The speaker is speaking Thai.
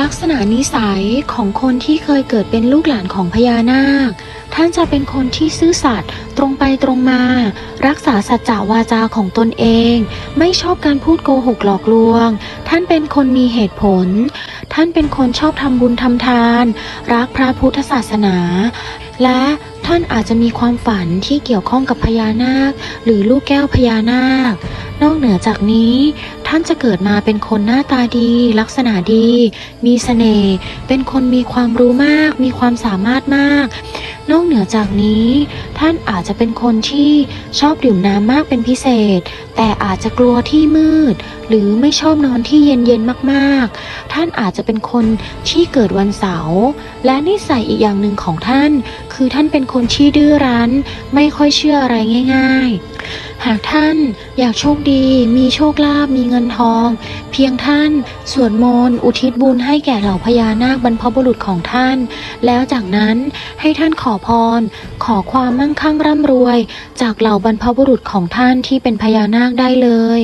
ลักษณะนิสัยของคนที่เคยเกิดเป็นลูกหลานของพญานาค ท่านจะเป็นคนที่ซื่อสัตย์ตรงไปตรงมา รักษาสัจจาวาจาของตนเอง ไม่ชอบการพูดโกหกหลอกลวง ท่านเป็นคนมีเหตุผล ท่านเป็นคนชอบทำบุญทำทาน รักพระพุทธศาสนา และท่านอาจจะมีความฝันที่เกี่ยวข้องกับพญานาค หรือลูกแก้วพญานาค นอกเหนือจากนี้ ท่านจะเกิดมาเป็นคนหน้าตาดี ลักษณะดี มีเสน่ห์เป็นคนมีความรู้มาก มีความสามารถมาก นอกเหนือจากนี้ ท่านอาจจะเป็นคนที่ชอบดื่มน้ำมากเป็นพิเศษ แต่อาจจะกลัวที่มืด หรือไม่ชอบนอนที่เย็นๆมากๆ ท่านอาจจะเป็นคนที่เกิดวันเสาร์และนิสัยอีกอย่างหนึ่งของท่าน คือท่านเป็นคนที่ดื้อรั้น ไม่ค่อยเชื่ออะไรง่าย ๆ หากท่านอยากโชคดี มีโชคลาภมีเงินทอง เพียงท่านสวดมนต์อุทิศบุญให้แก่เหล่าพญานาคบรรพบุรุษของท่าน แล้วจากนั้นให้ท่านขอพร ขอความมั่งคั่งร่ำรวย จากเหล่าบรรพบุรุษของท่านที่เป็นพญานาคได้เลย